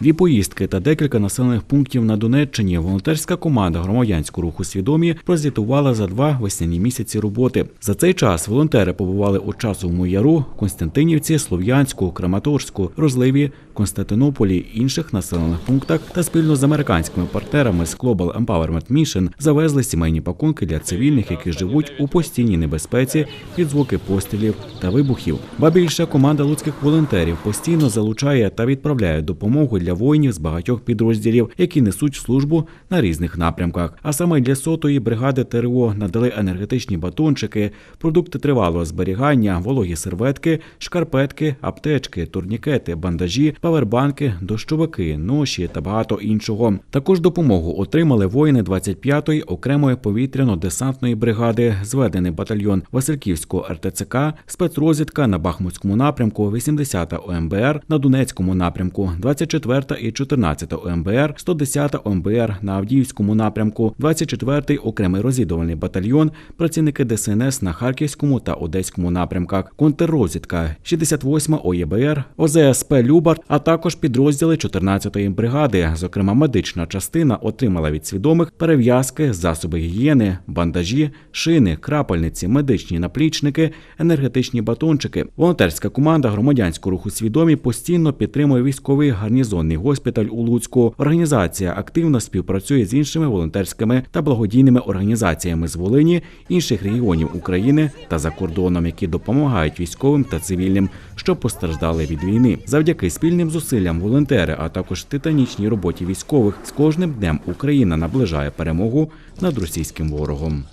Дві поїздки та декілька населених пунктів на Донеччині. Волонтерська команда громадянського руху свідомі прозвітувала за два весняні місяці роботи. За цей час волонтери побували у часовому яру, Константинівці, Слов'янську, Краматорську, Розливі, Константинополі, інших населених пунктах та спільно з американськими партнерами з Global Empowerment Mission завезли сімейні пакунки для цивільних, які живуть у постійній небезпеці під звуки пострілів та вибухів. Ба більше команда луцьких волонтерів постійно залучає та відправляє допомогу для воїнів з багатьох підрозділів, які несуть службу на різних напрямках. А саме для сотої бригади ТРО надали енергетичні батончики, продукти тривалого зберігання, вологі серветки, шкарпетки, аптечки, турнікети, бандажі, павербанки, дощовики, ноші та багато іншого. Також допомогу отримали воїни 25-ї окремої повітряно-десантної бригади, зведений батальйон Васильківського РТЦК, спецрозвідка на Бахмутському напрямку, 80-та ОМБР на Донецькому напрямку, 24-та і 14-та ОМБР, 110-та ОМБР на Авдіївському напрямку, 24-й окремий розвідувальний батальйон, працівники ДСНС на Харківському та Одеському напрямках, контррозвідка, 68-ма ОЄБР, ОЗСП Любар, а також підрозділи 14-ї бригади. Зокрема, медична частина отримала від свідомих перев'язки, засоби гігієни, бандажі, шини, крапельниці, медичні наплічники, енергетичні батончики. Волонтерська команда громадянського руху свідомі постійно підтримує військовий гарнізонний госпіталь у Луцьку. Організація активно співпрацює з іншими волонтерськими та благодійними організаціями з Волині, інших регіонів України та за кордоном, які допомагають військовим та цивільним, що постраждали від війни. Завдяки спільним зусиллям волонтери, а також титанічній роботі військових, з кожним днем Україна наближає перемогу над російським ворогом.